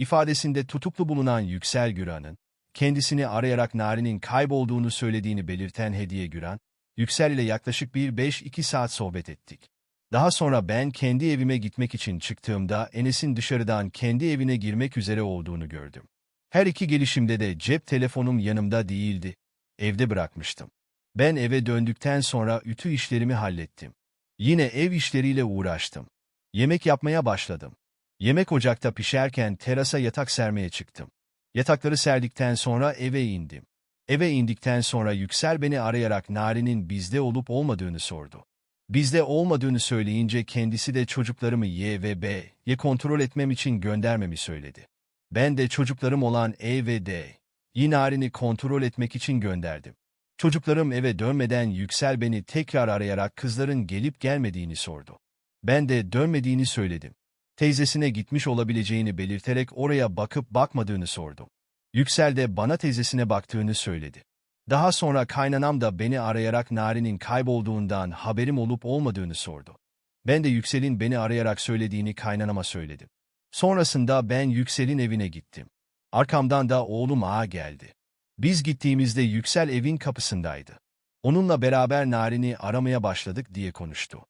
İfadesinde tutuklu bulunan Yüksel Güran'ın, kendisini arayarak Nari'nin kaybolduğunu söylediğini belirten Hediye Güran, Yüksel ile yaklaşık bir 5-2 saat sohbet ettik. Daha sonra ben kendi evime gitmek için çıktığımda Enes'in dışarıdan kendi evine girmek üzere olduğunu gördüm. Her iki gelişimde de cep telefonum yanımda değildi. Evde bırakmıştım. Ben eve döndükten sonra ütü işlerimi hallettim. Yine ev işleriyle uğraştım. Yemek yapmaya başladım. Yemek ocakta pişerken terasa yatak sermeye çıktım. Yatakları serdikten sonra eve indim. Eve indikten sonra Yüksel beni arayarak Nari'nin bizde olup olmadığını sordu. Bizde olmadığını söyleyince kendisi de çocuklarımı Y ve B'ye kontrol etmem için göndermemi söyledi. Ben de çocuklarım olan E ve D, Nari'ni kontrol etmek için gönderdim. Çocuklarım eve dönmeden Yüksel beni tekrar arayarak kızların gelip gelmediğini sordu. Ben de dönmediğini söyledim. Teyzesine gitmiş olabileceğini belirterek oraya bakıp bakmadığını sordum. Yüksel de bana teyzesine baktığını söyledi. Daha sonra kaynanam da beni arayarak Nari'nin kaybolduğundan haberim olup olmadığını sordu. Ben de Yüksel'in beni arayarak söylediğini kaynanama söyledim. Sonrasında ben Yüksel'in evine gittim. Arkamdan da oğlum ağa geldi. Biz gittiğimizde Yüksel evin kapısındaydı. Onunla beraber Narin'i aramaya başladık diye konuştu.